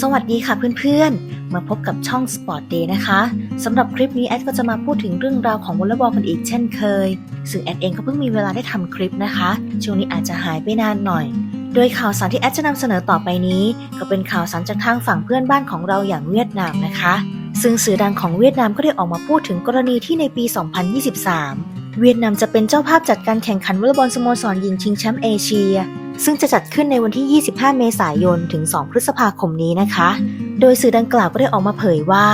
สวัสดีค่ะเพื่อนๆ มาพบกับช่อง Sport Day นะคะสำหรับคลิปนี้แอดก็จะมาพูดถึงเรื่องราวของวอลเลย์บอลกันอีกเช่นเคย ซึ่งแอดเองก็เพิ่งมีเวลาได้ทำคลิปนะคะ ช่วงนี้อาจจะหายไปนานหน่อย โดยข่าวสารที่แอดจะนำเสนอต่อไปนี้ ก็เป็นข่าวสารจากทางฝั่งเพื่อนบ้านของเราอย่างเวียดนามนะคะ ซึ่งสื่อดังของเวียดนามก็ได้ออกมาพูดถึงกรณีที่ในปี 2023 เวียดนามจะเป็นเจ้าภาพจัดการแข่งขันวอลเลย์บอลสโมสรหญิงชิงแชมป์เอเชีย ซึ่งจะจัดขึ้นในวันที่ 25 เมษายน ถึง 2 พฤษภาคมนี้นะคะ โดยสื่อดังกล่าวก็ได้ออกมาเผยว่า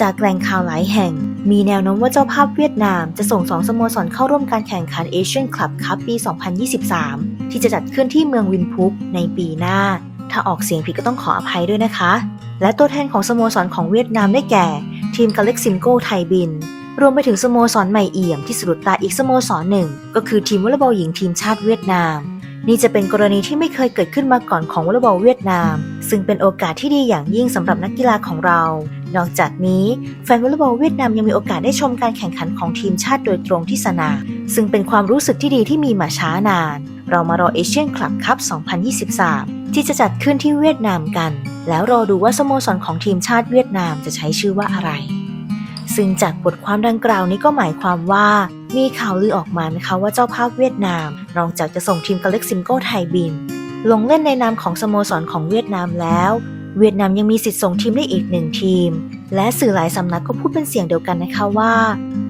จากแหล่งข่าวหลายแห่ง มีแนวโน้มว่าเจ้าภาพเวียดนามจะส่ง2สโมสรเข้าร่วมการแข่งขันเอเชียนคลับคัพปี 2023 ที่จะจัดขึ้นที่เมืองวินพุกในปีหน้า ถ้าออกเสียงผิดก็ต้องขออภัยด้วยนะคะ และตัวแทนของสโมสรของเวียดนามได้แก่ ทีมกาเล็กซิมโกไทยบินรวมไปถึงสโมสรใหม่เอี่ยมที่สะดุดตาอีกสโมสรหนึ่ง ก็คือทีมวอลเลย์บอลหญิงทีมชาติเวียดนาม นี่จะเป็นกรณีที่ไม่เคยเกิดขึ้นมาก่อนของวอลเลย์บอลเวียดนาม ซึ่งเป็นโอกาสที่ดีอย่างยิ่งสำหรับนักกีฬาของเรา นอกจากนี้แฟนวอลเลย์บอลเวียดนามยังมีโอกาสได้ชมการแข่งขันของทีมชาติโดยตรงที่สนามซึ่งเป็นความรู้สึกที่ดีที่มีมาช้านาน เรามารอเอเชียนคลับคัพ 2023 ที่จะจัดขึ้นที่เวียดนามกัน แล้วรอดูว่าสโมสรของทีมชาติเวียดนามจะใช้ชื่อว่าอะไร ซึ่งจากบทความดังกล่าวนี้ก็หมายความว่า มีข่าวลือออกมานะคะว่าเจ้าภาพเวียดนามนอกจากจะส่งทีมกาเล็กซิมโก้ไทยบิน ลงเล่นในนามของสโมสรของเวียดนามแล้ว เวียดนามยังมีสิทธิ์ส่งทีมได้อีกหนึ่งทีม และสื่อหลายสำนักก็พูดเป็นเสียงเดียวกันนะคะว่า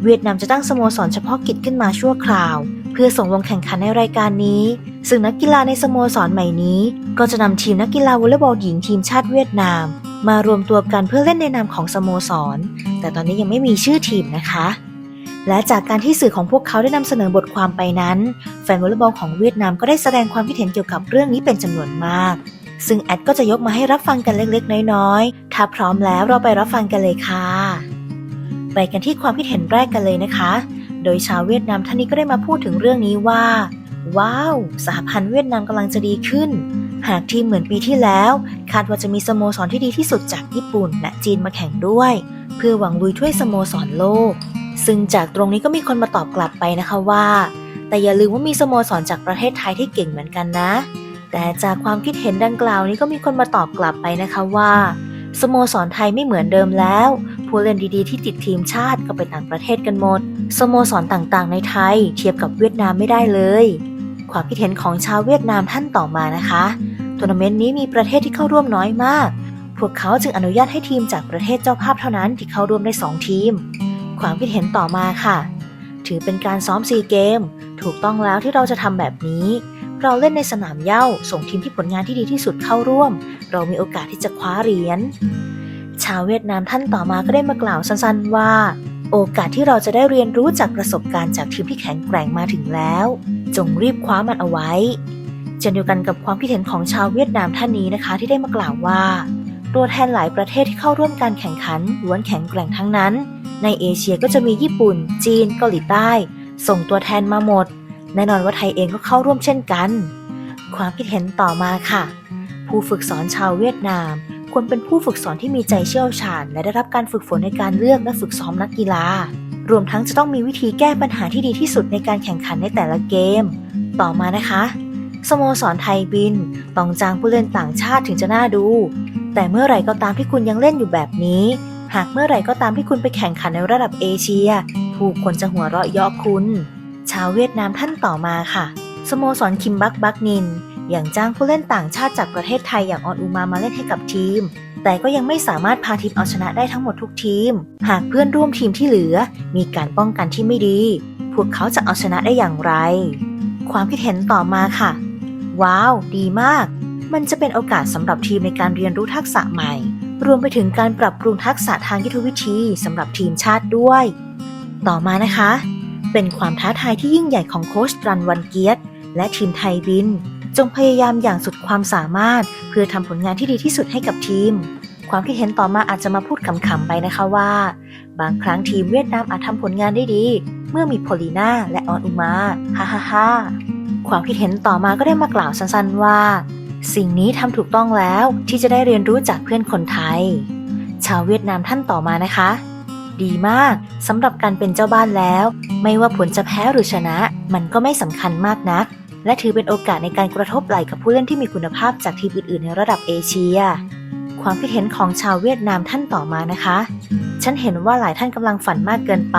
เวียดนามจะตั้งสโมสรเฉพาะกิจขึ้นมาชั่วคราว เพื่อส่งลงแข่งขันในรายการนี้ ซึ่งนักกีฬาในสโมสรใหม่นี้ ก็จะนำทีมนักกีฬาวอลเลย์บอลหญิงทีมชาติเวียดนาม มารวมตัวกันเพื่อเล่นในนามของสโมสร แต่ตอนนี้ยังไม่มีชื่อทีมนะคะ และจากการที่สื่อของพวกเขาได้นำเสนอบทความไปนั้น แฟนวอลเลย์บอลของเวียดนามก็ได้แสดงความคิดเห็นเกี่ยวกับเรื่องนี้เป็นจำนวนมาก ซึ่งแอดก็จะยกมาให้รับฟังกันเล็กๆ น้อยๆ ถ้าพร้อมแล้วเราไปรับฟังกันเลยค่ะ ไปกันที่ความคิดเห็นแรกกันเลยนะคะ โดยชาวเวียดนามท่านนี้ก็ได้มาพูดถึงเรื่องนี้ว่า ว้าว สหพันธ์เวียดนามกำลังจะดีขึ้น หากทีมเหมือนปีที่แล้ว คาดว่าจะมีสโมสรที่ดีที่สุดจากญี่ปุ่นและจีนมาแข่งด้วย เพื่อหวังลุยถ้วยสโมสรโลก ซึ่งจากตรงนี้ก็มีคนมาตอบกลับไปนะคะว่า แต่อย่าลืมว่ามีสโมสรจากประเทศไทยที่เก่งเหมือนกันนะ แต่จากความคิดเห็นดังกล่าวนี้ก็มีคนมาตอบกลับไปนะคะว่าสโมสรไทยไม่เหมือนเดิมแล้ว ผู้เล่นดีๆที่ติดทีมชาติก็ไปต่างประเทศกันหมด สโมสรต่างๆในไทย เทียบกับเวียดนามไม่ได้เลย ความคิดเห็นของชาวเวียดนามท่านต่อมานะคะทัวร์นาเมนต์นี้มีประเทศที่เข้าร่วมน้อยมาก พวกเขาจึงอนุญาตให้ทีมจากประเทศเจ้าภาพเท่านั้นที่เข้าร่วมได้ 2 ทีม ความคิดเห็นต่อมาค่ะ ถือเป็นการซ้อมซีเกม ถูกต้องแล้วที่เราจะทำแบบนี้ เราเล่นในสนามเย้าส่งทีมที่ผลงานที่ดีที่สุดเข้าร่วม เรามีโอกาสที่จะคว้าเหรียญชาวเวียดนามท่านต่อมาก็ได้มากล่าวสั้นๆว่า โอกาสที่เราจะได้เรียนรู้จากประสบการณ์จากทีมที่แข็งแกร่งมาถึงแล้ว จงรีบคว้ามันเอาไว้เช่นเดียวกันกับความคิดเห็นของชาวเวียดนามท่านนี้นะคะ ที่ได้มากล่าวว่า ตัวแทนหลายประเทศที่เข้าร่วมการแข่งขันล้วนแข็งแกร่งทั้งนั้น ในเอเชียก็จะมีญี่ปุ่น จีน เกาหลีใต้ ส่งตัวแทนมาหมด แน่นอนว่าไทยเองก็เข้าร่วมเช่นกัน ความคิดเห็นต่อมาค่ะ ผู้ฝึกสอนชาวเวียดนาม ควรเป็นผู้ฝึกสอนที่มีใจเชี่ยวชาญ และได้รับการฝึกฝนในการเลือกและฝึกซ้อมนักกีฬา รวมทั้งจะต้องมีวิธีแก้ปัญหาที่ดีที่สุดในการแข่งขันในแต่ละเกม ต่อมานะคะสโมสรไทยบิน ต้องจ้างผู้เล่นต่างชาติถึงจะน่าดู แต่เมื่อไหร่ก็ตามที่คุณยังเล่นอยู่แบบนี้ หากเมื่อไหร่ก็ตามที่คุณไปแข่งขันในระดับเอเชีย ผู้คนจะหัวเราะเยาะคุณ ชาวเวียดนามท่านต่อมาค่ะ สโมสรคิมบักบักนิน อย่างจ้างผู้เล่นต่างชาติจากประเทศไทยอย่างออนอูมามาเล่นให้กับทีม แต่ก็ยังไม่สามารถพาทีมเอาชนะได้ทั้งหมดทุกทีม หากเพื่อนร่วมทีมที่เหลือ มีการป้องกันที่ไม่ดี พวกเขาจะเอาชนะได้อย่างไร ความคิดเห็นต่อมาค่ะ ว้าว ดีมาก มันจะเป็นโอกาสสำหรับทีมในการเรียนรู้ทักษะใหม่ รวมไปถึงการปรับปรุงทักษะทางยุทธวิธีสำหรับทีมชาติด้วย ต่อมานะคะ เป็นความท้าทายที่ยิ่งใหญ่ของโค้ชรันวันเกียรติและทีมไทยบิน จงพยายามอย่างสุดความสามารถ เพื่อทำผลงานที่ดีที่สุดให้กับทีม ความคิดเห็นต่อมาอาจจะมาพูดขำๆไปนะคะว่า บางครั้งทีมเวียดนามอาจทำผลงานได้ดี เมื่อมีโพลีนาและออนอุมาฮ่าฮ่าฮ่าความคิดเห็นต่อมาก็ได้มากล่าวสั้นๆว่า สิ่งนี้ทำถูกต้องแล้วที่จะได้เรียนรู้จากเพื่อนคนไทย ชาวเวียดนามท่านต่อมานะคะ ดีมากสำหรับการเป็นเจ้าบ้านแล้ว ไม่ว่าผลจะแพ้หรือชนะ มันก็ไม่สำคัญมากนัก และถือเป็นโอกาสในการกระทบไหลกับผู้เล่นที่มีคุณภาพจากทีมอื่นๆ ในระดับเอเชีย ความคิดเห็นของชาวเวียดนามท่านต่อมานะคะ ฉันเห็นว่าหลายท่านกำลังฝันมากเกินไป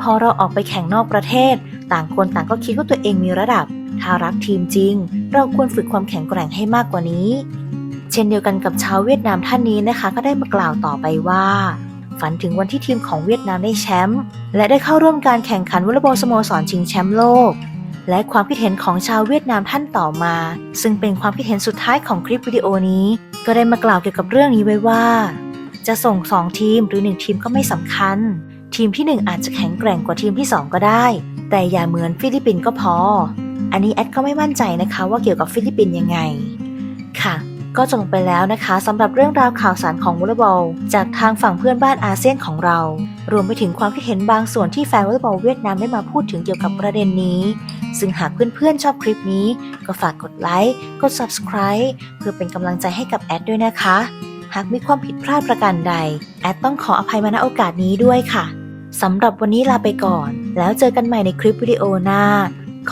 พอเราออกไปแข่งนอกประเทศ ต่างคนต่างก็คิดว่าตัวเองมีระดับ ถ้ารักทีมจริง เราควรฝึกความแข็งแกร่งให้มากกว่านี้ เช่นเดียวกันกับชาวเวียดนามท่านนี้นะคะ ก็ได้มากล่าวต่อไปว่าฝันถึงวันที่ทีมของเวียดนามได้แชมป์และได้เข้าร่วมการแข่งขันวอลเลย์บอลสโมสรชิงแชมป์โลก และความคิดเห็นของชาวเวียดนามท่านต่อมา ซึ่งเป็นความคิดเห็นสุดท้ายของคลิปวิดีโอนี้ ก็ได้มากล่าวเกี่ยวกับเรื่องนี้ไว้ว่า จะส่ง 2 ทีมหรือ 1 ทีมก็ไม่สำคัญ ทีมทีหนึ่1 อาจจะแข็งแกร่งกว่าทีมที่ 2 ก็ได้ แต่อย่าเหมือนฟิลิปปินส์ก็พอ อันนี้แอดก็ไม่มั่นใจนะคะว่าเกี่ยวกับฟิลิปปินส์ยังไง ค่ะ ก็จบไปแล้วนะคะสำหรับเรื่องราวข่าวสารของวอลเลย์บอลจากทางฝั่งเพื่อนบ้านอาเซียนของเรา รวมไปถึงความคิดเห็นบางส่วนที่แฟนวอลเลย์บอลเวียดนามได้มาพูดถึงเกี่ยวกับประเด็นนี้ ซึ่งหากเพื่อนๆชอบคลิปนี้ ก็ฝากกดไลค์กด subscribe เพื่อเป็นกำลังใจให้กับแอดด้วยนะคะ หากมีความผิดพลาดประการใด แอดต้องขออภัยมาณโอกาสนี้ด้วยค่ะสำหรับวันนี้ลาไปก่อน แล้วเจอกันใหม่ในคลิปวิดีโอหน้า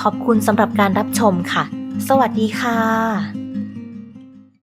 ขอบคุณสำหรับการรับชมค่ะ สวัสดีค่ะ